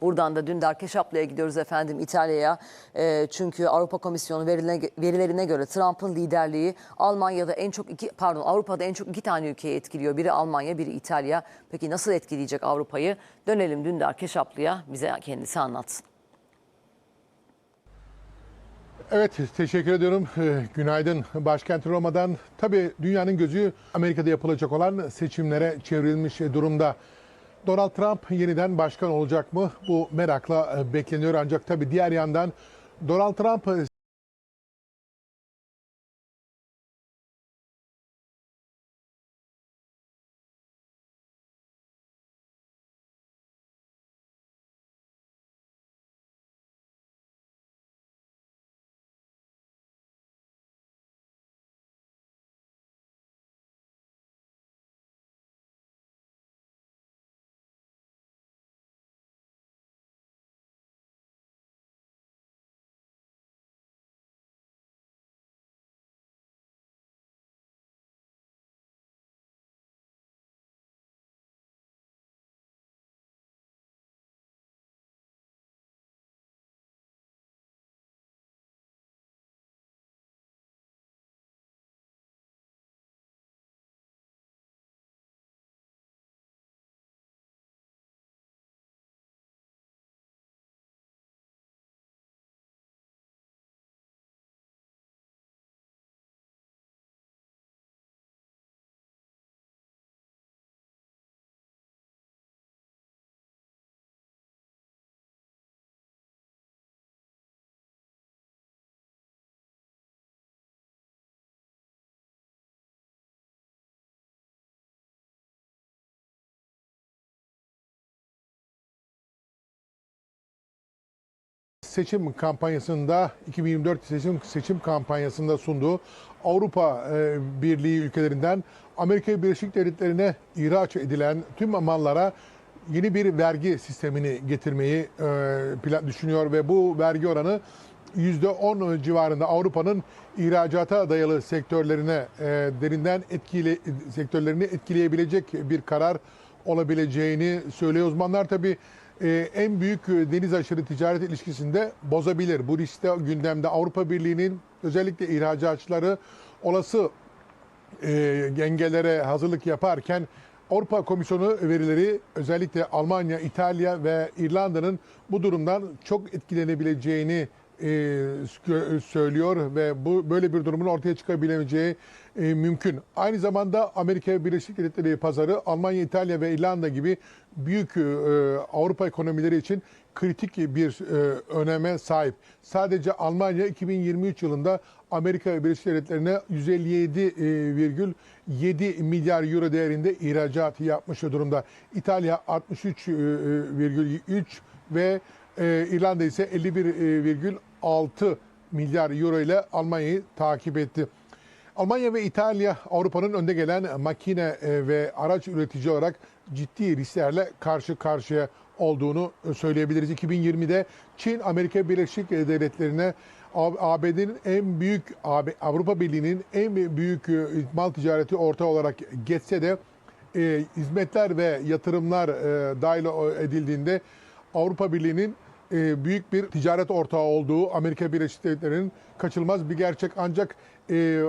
Buradan da Dündar Keşaplı'ya gidiyoruz efendim İtalya'ya. Ee, çünkü Avrupa Komisyonu verilerine, verilerine göre Trump'ın liderliği Almanya'da en çok iki pardon Avrupa'da en çok iki tane ülkeyi etkiliyor. Biri Almanya, biri İtalya. Peki nasıl etkileyecek Avrupa'yı? Dönelim Dündar Keşaplı'ya bize kendisi anlatsın. Evet, teşekkür ediyorum. Ee, Günaydın. Başkent Roma'dan tabii dünyanın gözü Amerika'da yapılacak olan seçimlere çevrilmiş durumda. Donald Trump yeniden başkan olacak mı? Bu merakla e, bekleniyor ancak tabii diğer yandan Donald Trump seçim kampanyasında 2024 seçim seçim kampanyasında sunduğu Avrupa e, Birliği ülkelerinden Amerika Birleşik Devletleri'ne ihraç edilen tüm mallara yeni bir vergi sistemini getirmeyi e, plan düşünüyor ve bu vergi oranı %10 civarında Avrupa'nın ihracata dayalı sektörlerine e, derinden etkili sektörlerini etkileyebilecek bir karar olabileceğini söylüyor uzmanlar. Tabii e, en büyük e, deniz aşırı ticaret ilişkisinde bozabilir. Bu riskte gündemde Avrupa Birliği'nin özellikle ihracatçıları olası e, dengelere hazırlık yaparken Avrupa Komisyonu verileri özellikle Almanya, İtalya ve İrlanda'nın bu durumdan çok etkilenebileceğini e, sö- söylüyor ve bu böyle bir durumun ortaya çıkabileceği e, mümkün. Aynı zamanda Amerika Birleşik Devletleri pazarı Almanya, İtalya ve İrlanda gibi büyük e, Avrupa ekonomileri için kritik bir e, öneme sahip. Sadece Almanya 2023 yılında Amerika Birleşik Devletleri'ne 157,7 milyar euro değerinde ihracat yapmış durumda. İtalya 63,3 ve e, İrlanda ise 51,6 milyar euro ile Almanya'yı takip etti. Almanya ve İtalya Avrupa'nın önde gelen makine e, ve araç üretici olarak ciddi risklerle karşı karşıya olduğunu söyleyebiliriz. 2020'de Çin Amerika Birleşik Devletleri'ne ABD'nin en büyük Avrupa Birliği'nin en büyük e, mal ticareti ortağı olarak geçse de e, hizmetler ve yatırımlar e, dahil edildiğinde Avrupa Birliği'nin e, büyük bir ticaret ortağı olduğu Amerika Birleşik Devletleri'nin kaçılmaz bir gerçek. Ancak e, e,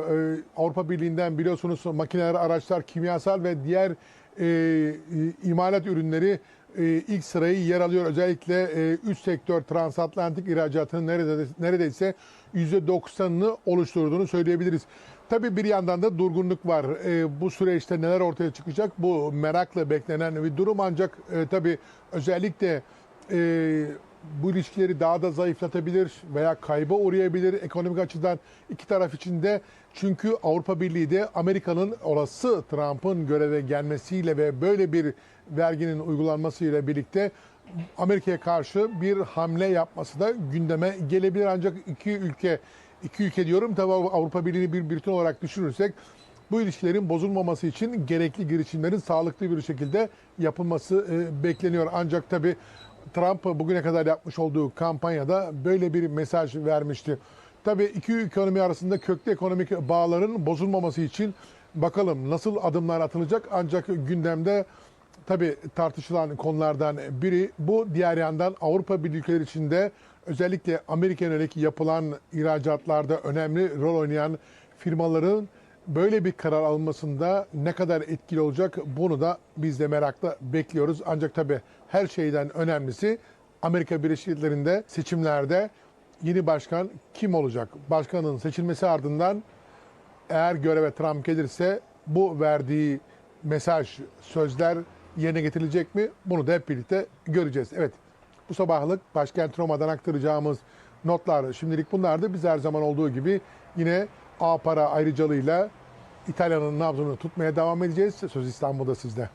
Avrupa Birliği'nden biliyorsunuz makineler, araçlar, kimyasal ve diğer e, imalat ürünleri e, ilk sırayı yer alıyor. Özellikle e, üst sektör transatlantik ihracatının neredeyse, neredeyse %90'ını oluşturduğunu söyleyebiliriz. Tabii bir yandan da durgunluk var. E, bu süreçte neler ortaya çıkacak? Bu merakla beklenen bir durum ancak e, tabii özellikle e, bu ilişkileri daha da zayıflatabilir veya kayba uğrayabilir ekonomik açıdan iki taraf için de. Çünkü Avrupa Birliği de Amerika'nın olası Trump'ın göreve gelmesiyle ve böyle bir verginin uygulanmasıyla birlikte Amerika'ya karşı bir hamle yapması da gündeme gelebilir. Ancak iki ülke, iki ülke diyorum tabii Avrupa Birliği'ni bir bütün olarak düşünürsek bu ilişkilerin bozulmaması için gerekli girişimlerin sağlıklı bir şekilde yapılması e, bekleniyor. Ancak tabii Trump bugüne kadar yapmış olduğu kampanyada böyle bir mesaj vermişti. Tabii iki ekonomi arasında köklü ekonomik bağların bozulmaması için bakalım nasıl adımlar atılacak ancak gündemde tabii tartışılan konulardan biri. Bu diğer yandan Avrupa Birliği ülkeleri içinde özellikle Amerika yönelik yapılan ihracatlarda önemli rol oynayan firmaların böyle bir karar almasında ne kadar etkili olacak bunu da biz de merakla bekliyoruz. Ancak tabii her şeyden önemlisi Amerika Birleşik Devletleri'nde seçimlerde yeni başkan kim olacak? Başkanın seçilmesi ardından eğer göreve Trump gelirse bu verdiği mesaj, sözler yerine getirilecek mi? Bunu da hep birlikte göreceğiz. Evet, bu sabahlık başkent Roma'dan aktaracağımız notlar şimdilik bunlardı. Biz her zaman olduğu gibi yine A para ayrıcalığıyla İtalya'nın nabzını tutmaya devam edeceğiz. Söz İstanbul'da sizde.